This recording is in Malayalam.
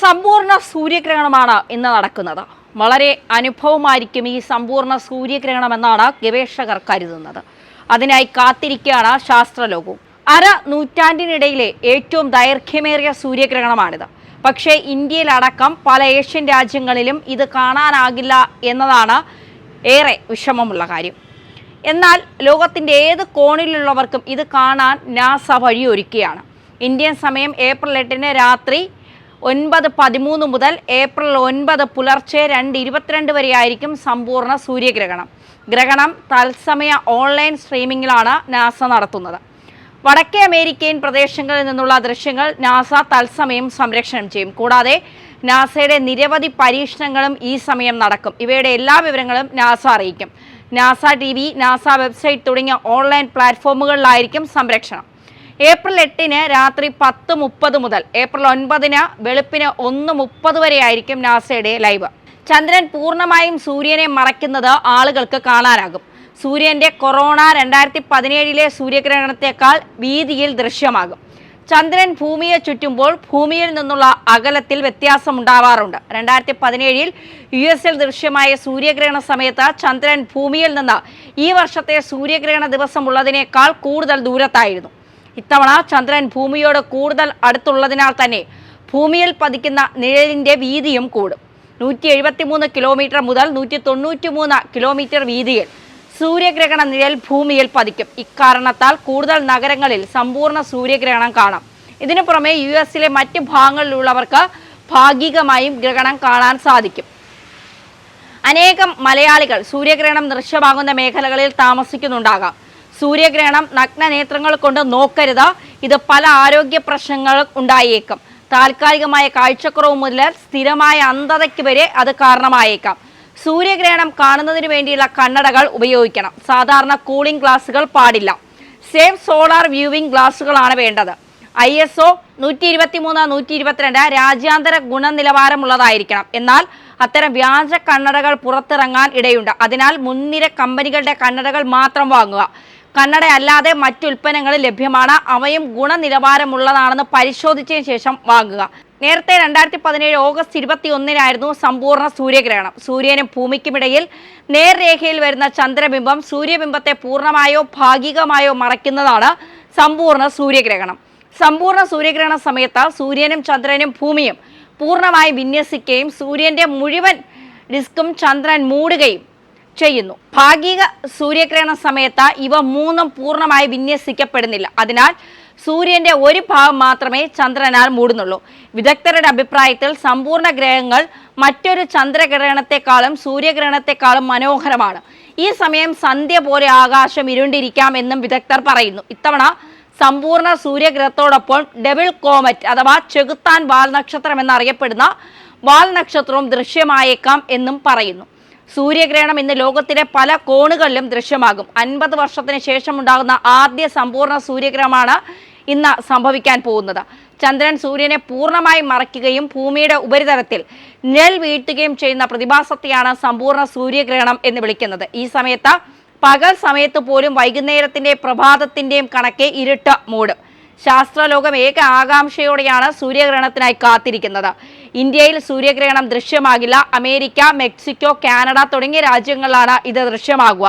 സമ്പൂർണ സൂര്യഗ്രഹണമാണ് ഇന്ന് നടക്കുന്നത്. വളരെ അനുഭവമായിരിക്കും ഈ സമ്പൂർണ സൂര്യഗ്രഹണം എന്നാണ് ഗവേഷകർ കരുതുന്നത്. അതിനായി കാത്തിരിക്കുകയാണ് ശാസ്ത്രലോകവും. അര നൂറ്റാണ്ടിനിടയിലെ ഏറ്റവും ദൈർഘ്യമേറിയ സൂര്യഗ്രഹണമാണിത്. പക്ഷേ ഇന്ത്യയിലടക്കം പല ഏഷ്യൻ രാജ്യങ്ങളിലും ഇത് കാണാനാകില്ല എന്നതാണ് ഏറെ വിഷമമുള്ള കാര്യം. എന്നാൽ ലോകത്തിന്റെ ഏത് കോണിലുള്ളവർക്കും ഇത് കാണാൻ നാസ വഴിയൊരുക്കുകയാണ്. ഇന്ത്യൻ സമയം ഏപ്രിൽ എട്ടിന് രാത്രി ഒൻപത് പതിമൂന്ന് മുതൽ ഏപ്രിൽ ഒൻപത് പുലർച്ചെ രണ്ട് ഇരുപത്തിരണ്ട് വരെയായിരിക്കും സമ്പൂർണ സൂര്യഗ്രഹണം. ഗ്രഹണം തത്സമയ ഓൺലൈൻ സ്ട്രീമിംഗിലാണ് നാസ നടത്തുന്നത്. വടക്കേ അമേരിക്കൻ പ്രദേശങ്ങളിൽ നിന്നുള്ള ദൃശ്യങ്ങൾ നാസ തത്സമയം സംരക്ഷണം ചെയ്യും. കൂടാതെ നാസയുടെ നിരവധി പരീക്ഷണങ്ങളും ഈ സമയം നടക്കും. ഇവയുടെ എല്ലാ വിവരങ്ങളും നാസ അറിയിക്കും. NASA TV NASA website തുടങ്ങിയ ഓൺലൈൻ പ്ലാറ്റ്ഫോമുകളിലായിരിക്കും സംരക്ഷണം. ഏപ്രിൽ എട്ടിന് രാത്രി പത്ത് മുപ്പത് മുതൽ ഏപ്രിൽ ഒൻപതിന് വെളുപ്പിന് ഒന്ന് മുപ്പത് വരെയായിരിക്കും നാസയുടെ ലൈവ്. ചന്ദ്രൻ പൂർണമായും സൂര്യനെ മറയ്ക്കുന്നത് ആളുകൾക്ക് കാണാനാകും. സൂര്യന്റെ കൊറോണ രണ്ടായിരത്തി പതിനേഴിലെ സൂര്യഗ്രഹണത്തെക്കാൾ വീതിയിൽ ദൃശ്യമാകും. ചന്ദ്രൻ ഭൂമിയെ ചുറ്റുമ്പോൾ ഭൂമിയിൽ നിന്നുള്ള അകലത്തിൽ വ്യത്യാസമുണ്ടാവാറുണ്ട്. രണ്ടായിരത്തി പതിനേഴിൽ യു എസിൽ ദൃശ്യമായ സൂര്യഗ്രഹണ സമയത്ത് ചന്ദ്രൻ ഭൂമിയിൽ നിന്ന് ഈ വർഷത്തെ സൂര്യഗ്രഹണ ദിവസമുള്ളതിനേക്കാൾ കൂടുതൽ ദൂരത്തായിരുന്നു. ഇത്തവണ ചന്ദ്രൻ ഭൂമിയോട് കൂടുതൽ അടുത്തുള്ളതിനാൽ തന്നെ ഭൂമിയിൽ പതിക്കുന്ന നിഴലിന്റെ വീതിയും കൂടും. നൂറ്റി എഴുപത്തിമൂന്ന് കിലോമീറ്റർ മുതൽ നൂറ്റി തൊണ്ണൂറ്റി മൂന്ന് കിലോമീറ്റർ വീതിയിൽ സൂര്യഗ്രഹണ നിഴൽ ഭൂമിയിൽ പതിക്കും. ഇക്കാരണത്താൽ കൂടുതൽ നഗരങ്ങളിൽ സമ്പൂർണ സൂര്യഗ്രഹണം കാണാം. ഇതിനു പുറമെ യു എസിലെ മറ്റ് ഭാഗങ്ങളിലുള്ളവർക്ക് ഭാഗികമായും ഗ്രഹണം കാണാൻ സാധിക്കും. അനേകം മലയാളികൾ സൂര്യഗ്രഹണം ദൃശ്യമാകുന്ന മേഖലകളിൽ താമസിക്കുന്നുണ്ടാകാം. സൂര്യഗ്രഹണം നഗ്ന നേത്രങ്ങൾ കൊണ്ട് നോക്കരുത്. ഇത് പല ആരോഗ്യ പ്രശ്നങ്ങൾ ഉണ്ടായേക്കും. താൽക്കാലികമായ കാഴ്ചക്കുറവ് മുതൽ സ്ഥിരമായ അന്ധതയ്ക്ക് വരെ അത് കാരണമായേക്കാം. സൂര്യഗ്രഹണം കാണുന്നതിന് വേണ്ടിയുള്ള കണ്ണടകൾ ഉപയോഗിക്കണം. സാധാരണ കൂളിംഗ് ഗ്ലാസുകൾ പാടില്ല. സേഫ് സോളാർ വ്യൂവിംഗ് ഗ്ലാസുകളാണ് വേണ്ടത്. ഐ എസ് ഒ നൂറ്റി ഇരുപത്തി മൂന്ന് നൂറ്റി ഇരുപത്തിരണ്ട് രാജ്യാന്തര ഗുണനിലവാരമുള്ളതായിരിക്കണം. എന്നാൽ അത്തരം വ്യാജ കണ്ണടകൾ പുറത്തിറങ്ങാൻ ഇടയുണ്ട്. അതിനാൽ മുൻനിര കമ്പനികളുടെ കണ്ണടകൾ മാത്രം വാങ്ങുക. കണ്ണട അല്ലാതെ മറ്റു ഉൽപ്പന്നങ്ങൾ ലഭ്യമാണ്. അവയും ഗുണനിലവാരമുള്ളതാണെന്ന് പരിശോധിച്ചതിന് ശേഷം വാങ്ങുക. നേരത്തെ രണ്ടായിരത്തി പതിനേഴ് ഓഗസ്റ്റ് ഇരുപത്തി ഒന്നിനായിരുന്നു സമ്പൂർണ സൂര്യഗ്രഹണം. സൂര്യനും ഭൂമിക്കുമിടയിൽ നേർരേഖയിൽ വരുന്ന ചന്ദ്രബിംബം സൂര്യബിംബത്തെ പൂർണമായോ ഭാഗികമായോ മറയ്ക്കുന്നതാണ് സമ്പൂർണ സൂര്യഗ്രഹണം. സമ്പൂർണ സൂര്യഗ്രഹണ സമയത്ത് സൂര്യനും ചന്ദ്രനും ഭൂമിയും പൂർണമായി വിന്യസിക്കുകയും സൂര്യന്റെ മുഴുവൻ ഡിസ്കും ചന്ദ്രൻ മൂടുകയും ചെയ്യുന്നു. ഭാഗിക സൂര്യഗ്രഹണ സമയത്ത് ഇവ മൂന്നും പൂർണമായി വിന്യസിക്കപ്പെടുന്നില്ല. അതിനാൽ സൂര്യന്റെ ഒരു ഭാഗം മാത്രമേ ചന്ദ്രനാൽ മൂടുന്നുള്ളൂ. വിദഗ്ധരുടെ അഭിപ്രായത്തിൽ സമ്പൂർണ ഗ്രഹങ്ങൾ മറ്റൊരു ചന്ദ്രഗ്രഹണത്തെക്കാളും സൂര്യഗ്രഹണത്തെക്കാളും മനോഹരമാണ്. ഈ സമയം സന്ധ്യ പോലെ ആകാശം ഇരുണ്ടിരിക്കാം എന്നും വിദഗ്ധർ പറയുന്നു. ഇത്തവണ സമ്പൂർണ സൂര്യഗ്രഹത്തോടൊപ്പം ഡബിൾ കോമറ്റ് അഥവാ ചെകുത്താൻ വാൽ നക്ഷത്രം എന്നറിയപ്പെടുന്ന വാൽ നക്ഷത്രവും ദൃശ്യമായേക്കാം എന്നും പറയുന്നു. സൂര്യഗ്രഹണം ഇന്ന് ലോകത്തിലെ പല കോണുകളിലും ദൃശ്യമാകും. അൻപത് വർഷത്തിന് ശേഷം ഉണ്ടാകുന്ന ആദ്യ സമ്പൂർണ സൂര്യഗ്രഹമാണ് ഇന്ന് സംഭവിക്കാൻ പോകുന്നത്. ചന്ദ്രൻ സൂര്യനെ പൂർണമായി മറയ്ക്കുകയും ഭൂമിയുടെ ഉപരിതലത്തിൽ നിഴൽ വീഴ്ത്തുകയും ചെയ്യുന്ന പ്രതിഭാസത്തെയാണ് സമ്പൂർണ സൂര്യഗ്രഹണം എന്ന് വിളിക്കുന്നത്. ഈ സമയത്ത് പകൽ സമയത്ത് പോലും വൈകുന്നേരത്തിന്റെ പ്രഭാതത്തിന്റെയും കണക്കെ ഇരുട്ട് മൂടും. ശാസ്ത്രലോകം ഏക ആകാംക്ഷയോടെയാണ് സൂര്യഗ്രഹണത്തിനായി കാത്തിരിക്കുന്നത്. ഇന്ത്യയിൽ സൂര്യഗ്രഹണം ദൃശ്യമാകില്ല. അമേരിക്ക മെക്സിക്കോ കാനഡ തുടങ്ങിയ രാജ്യങ്ങളിലാണ് ഇത് ദൃശ്യമാകുക.